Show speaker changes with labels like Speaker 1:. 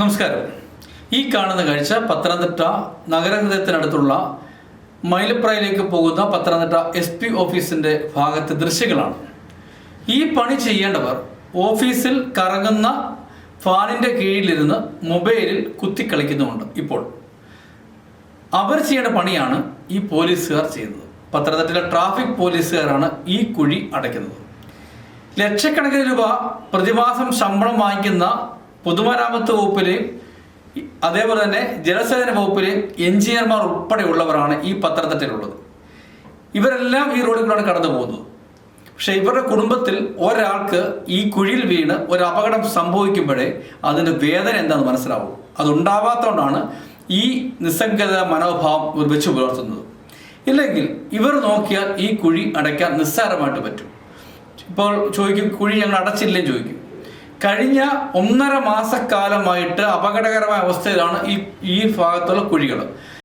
Speaker 1: നമസ്കാരം. ഈ കാണുന്ന കാഴ്ച പത്തനംതിട്ട നഗരഹൃദയത്തിനടുത്തുള്ള മൈലപ്രായിലേക്ക് പോകുന്ന പത്തനംതിട്ട എസ് പി ഓഫീസിന്റെ ഭാഗത്തെ ദൃശ്യങ്ങളാണ്. ഈ പണി ചെയ്യേണ്ടവർ ഓഫീസിൽ കറങ്ങുന്ന ഫാനിന്റെ കീഴിലിരുന്ന് മൊബൈലിൽ കുത്തിക്കളിക്കുന്നുമുണ്ട് ഇപ്പോൾ. അവർ ചെയ്യേണ്ട പണിയാണ് ഈ പോലീസുകാർ ചെയ്യുന്നത്. പത്തനംതിട്ടയിലെ ട്രാഫിക് പോലീസുകാരാണ് ഈ കുഴി അടയ്ക്കുന്നത്. ലക്ഷക്കണക്കിന് രൂപ പ്രതിമാസം ശമ്പളം വാങ്ങിക്കുന്ന പൊതുമരാമത്ത് വകുപ്പിലെയും അതേപോലെ തന്നെ ജലസേചന വകുപ്പിലെയും എഞ്ചിനീയർമാർ ഉൾപ്പെടെയുള്ളവരാണ് ഈ പത്തനംതിട്ടയിലുള്ളത് ഇവരെല്ലാം ഈ റോഡിൽ കൂടെയാണ് കടന്നു പോകുന്നത്. പക്ഷെ ഇവരുടെ കുടുംബത്തിൽ ഒരാൾക്ക് ഈ കുഴിയിൽ വീണ് ഒരു അപകടം സംഭവിക്കുമ്പോഴേ അതിന് വേദന എന്താണെന്ന് മനസ്സിലാവും. അതുണ്ടാവാത്തതുകൊണ്ടാണ് ഈ നിസ്സംഗത മനോഭാവം ഇവർ വെച്ച് പുലർത്തുന്നത്. ഇല്ലെങ്കിൽ ഇവർ നോക്കിയാൽ ഈ കുഴി അടയ്ക്കാൻ നിസ്സാരമായിട്ട് പറ്റും. ഇപ്പോൾ ചോദിക്കും കുഴി ഞങ്ങൾ അടച്ചില്ലേ ചോദിക്കും. കഴിഞ്ഞ ഒന്നര മാസക്കാലമായിട്ട് അപകടകരമായ അവസ്ഥയിലാണ് ഈ ഈ ഭാഗത്തുള്ള കുഴികൾ.